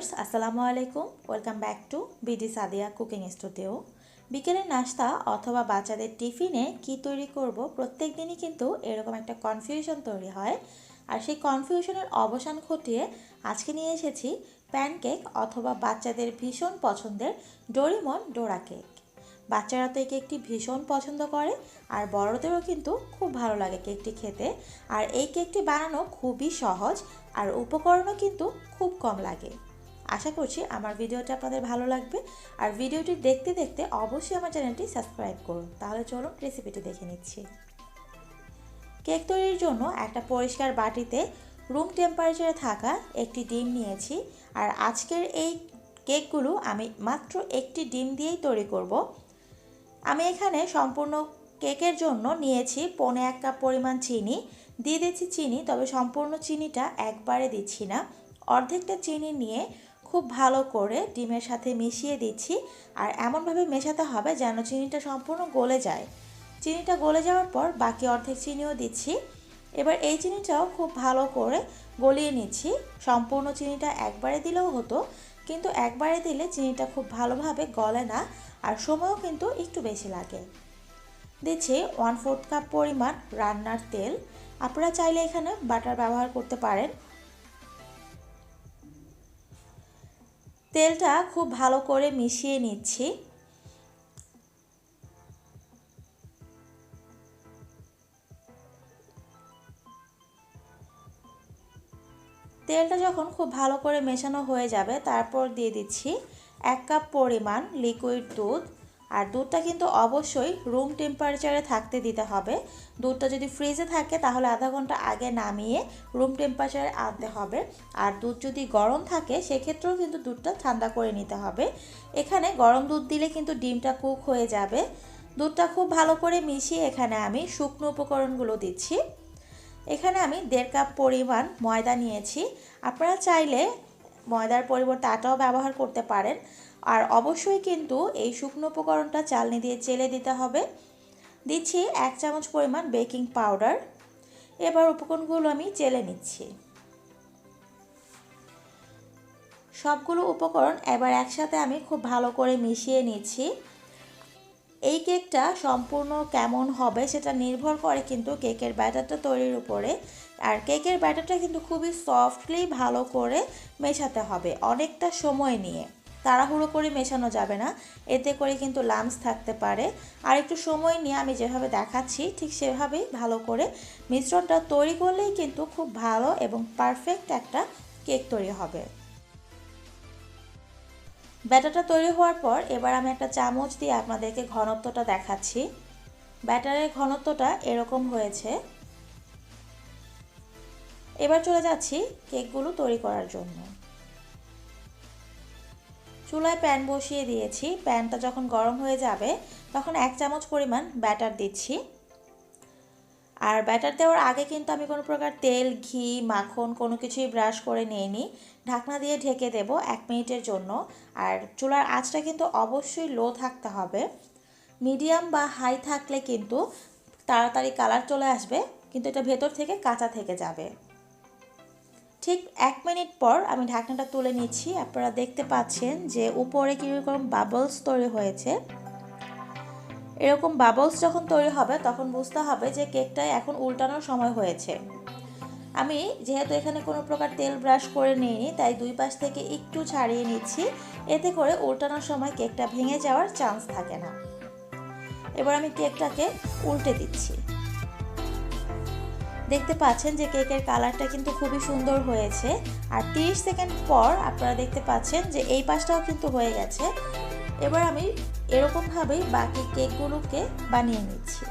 Viewers, আসসালামু আলাইকুম। Welcome back to BD Sadia cooking studio. বিকেলের নাস্তা অথবা বাচ্চাদের টিফিনে কি তৈরি করব প্রত্যেক দিনই কিন্তু এরকম একটা কনফিউশন তৈরি হয়। আর সেই কনফিউশনের অবসান ঘটিয়ে আজকে নিয়ে এসেছি প্যানকেক অথবা বাচ্চাদের ভীষণ পছন্দের ডোরিমন ডোরা কেক বাচ্চারা তো এই কেকটি ভীষণ পছন্দ করে আর বড়দেরও কিন্তু খুব ভালো লাগে কেকটি খেতে। আর এই কেকটি বানানো খুবই সহজ আর উপকরণও কিন্তু খুব কম লাগে। আশা করছি আমার ভিডিওটা আপনাদের ভালো লাগবে। আর ভিডিওটি দেখতে দেখতে অবশ্যই আমার চ্যানেলটি সাবস্ক্রাইব করুন। তাহলে চলুন রেসিপিটি দেখে নিচ্ছি। কেক তৈরির জন্য একটা পরিষ্কার বাটিতে রুম টেম্পারেচারে থাকা একটি ডিম নিয়েছি। আর আজকের এই কেকগুলো আমি মাত্র একটি ডিম দিয়েই তৈরি করব। আমি এখানে সম্পূর্ণ কেকের জন্য নিয়েছি পনে এক কাপ পরিমাণ চিনি। দিয়ে দিচ্ছি চিনি, তবে সম্পূর্ণ চিনিটা একবারে দিচ্ছি না। অর্ধেকটা চিনি নিয়ে খুব ভালো করে ডিমের সাথে মিশিয়ে দিচ্ছি আর এমনভাবে মেশাতে হবে যেন চিনিটা সম্পূর্ণ গলে যায়। চিনিটা গলে যাওয়ার পর বাকি অর্ধেক চিনিও দিচ্ছি। এবার এই চিনিটাও খুব ভালো করে গলিয়ে নিচ্ছি। সম্পূর্ণ চিনিটা একবারে দিলেও হতো, কিন্তু একবারে দিলে চিনিটা খুব ভালোভাবে গলে না আর সময়ও কিন্তু একটু বেশি লাগে। দিচ্ছি ওয়ান ফোর্থ কাপ পরিমাণ রান্নার তেল। আপনারা চাইলে এখানে বাটার ব্যবহার করতে পারেন। তেলটা খুব ভালো করে মিশিয়ে নিচ্ছি। তেলটা যখন খুব ভালো করে মেশানো হয়ে যাবে, তারপর দিয়ে দিচ্ছি এক কাপ পরিমাণ লিকুইড দুধ। আর দুধটা কিন্তু অবশ্যই রুম টেম্পারেচারে থাকতে দিতে হবে। দুধটা যদি ফ্রিজে থাকে, তাহলে আধা ঘণ্টা আগে নামিয়ে রুম টেম্পারেচারে আনতে হবে। আর দুধ যদি গরম থাকে, সেক্ষেত্রেও কিন্তু দুধটা ঠান্ডা করে নিতে হবে। এখানে গরম দুধ দিলে কিন্তু ডিমটা কুক হয়ে যাবে। দুধটা খুব ভালো করে মিশিয়ে এখানে আমি শুকনো উপকরণগুলো দিচ্ছি। এখানে আমি দেড় কাপ পরিমাণ ময়দা নিয়েছি। আপনারা চাইলে ময়দার পরিবর্তে আটাও ব্যবহার করতে পারেন। আর অবশ্যই কিন্তু এই শুকনো উপকরণটা চালনি দিয়ে চেলে দিতে হবে। দিচ্ছি এক চামচ পরিমাণ বেকিং পাউডার। এবার উপকরণগুলো আমি চেলে নিচ্ছি। সবগুলো উপকরণ এবার একসাথে আমি খুব ভালো করে মিশিয়ে নিচ্ছি। এই কেকটা সম্পূর্ণ কেমন হবে সেটা নির্ভর করে কিন্তু কেকের ব্যাটারটা তৈরির উপরে। আর কেকের ব্যাটারটা কিন্তু খুবই সফটলি ভালো করে মেশাতে হবে অনেকটা সময় নিয়ে। তাড়াহুড়ো করে মেশানো যাবে না। এতে করে কিন্তু লামস থাকতে পারে। আর একটু সময় নিয়ে আমি যেভাবে দেখাচ্ছি, ঠিক সেভাবেই ভালো করে মিশ্রণটা তৈরি করলেই কিন্তু খুব ভালো এবং পারফেক্ট একটা কেক তৈরি হবে। ব্যাটারটা তৈরি হওয়ার পর এবার আমি একটা চামচ দিয়ে আপনাদেরকে ঘনত্বটা দেখাচ্ছি। ব্যাটারের ঘনত্বটা এরকম হয়েছে। এবার চলে যাচ্ছি কেকগুলো তৈরি করার জন্য। চুলায় প্যান বসিয়ে দিয়েছি। প্যানটা যখন গরম হয়ে যাবে, তখন এক চামচ পরিমাণ ব্যাটার দিচ্ছি। আর ব্যাটার দেওয়ার আগে কিন্তু আমি কোনো প্রকার তেল, ঘি, মাখন কোনো কিছুই ব্রাশ করে নিইনি। ঢাকনা দিয়ে ঢেকে দেব এক মিনিটের জন্য। আর চুলার আঁচটা কিন্তু অবশ্যই লো থাকতে হবে। মিডিয়াম বা হাই থাকলে কিন্তু তাড়াতাড়ি কালার চলে আসবে, কিন্তু এটা ভেতর থেকে কাঁচা থেকে যাবে। ঠিক এক মিনিট পর আমি ঢাকনাটা তুলে নিচ্ছি। আপনারা দেখতে পাচ্ছেন যে উপরে কীরকম বাবলস তৈরি হয়েছে। এরকম বাবলস যখন তৈরি হবে, তখন বুঝতে হবে যে কেকটা এখন উল্টানোর সময় হয়েছে। আমি যেহেতু এখানে কোনো প্রকার তেল ব্রাশ করে নিইনি, তাই দুই পাশ থেকে একটু ছাড়িয়ে নিচ্ছি। এতে করে উল্টানোর সময় কেকটা ভেঙে যাওয়ার চান্স থাকে না। এবার আমি কেকটাকে উল্টে দিচ্ছি। দেখতে পাচ্ছেন যে কেকের কালারটা কিন্তু খুবই সুন্দর হয়েছে। আর 30 সেকেন্ড পর আপনারা দেখতে পাচ্ছেন যে এই পাশটাও কিন্তু হয়ে গেছে। এবার আমি এরকমভাবেই বাকি কেকগুলোকে বানিয়ে নিচ্ছি।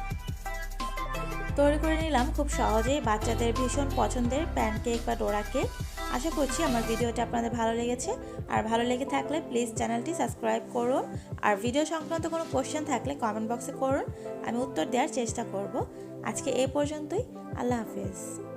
তৈরি করে নিলাম খুব সহজেই বাচ্চাদের ভীষণ পছন্দের প্যানকেক বা ডোরা কেক। আশা করছি আমার ভিডিওটা আপনাদের ভালো লেগেছে। আর ভালো লেগে থাকলে প্লিজ চ্যানেলটি সাবস্ক্রাইব করুন। আর ভিডিও সংক্রান্ত কোনো কোশ্চেন থাকলে কমেন্ট বক্সে করুন। আমি উত্তর দেওয়ার চেষ্টা করব। আজকে এ পর্যন্তই। আল্লাহ হাফিজ।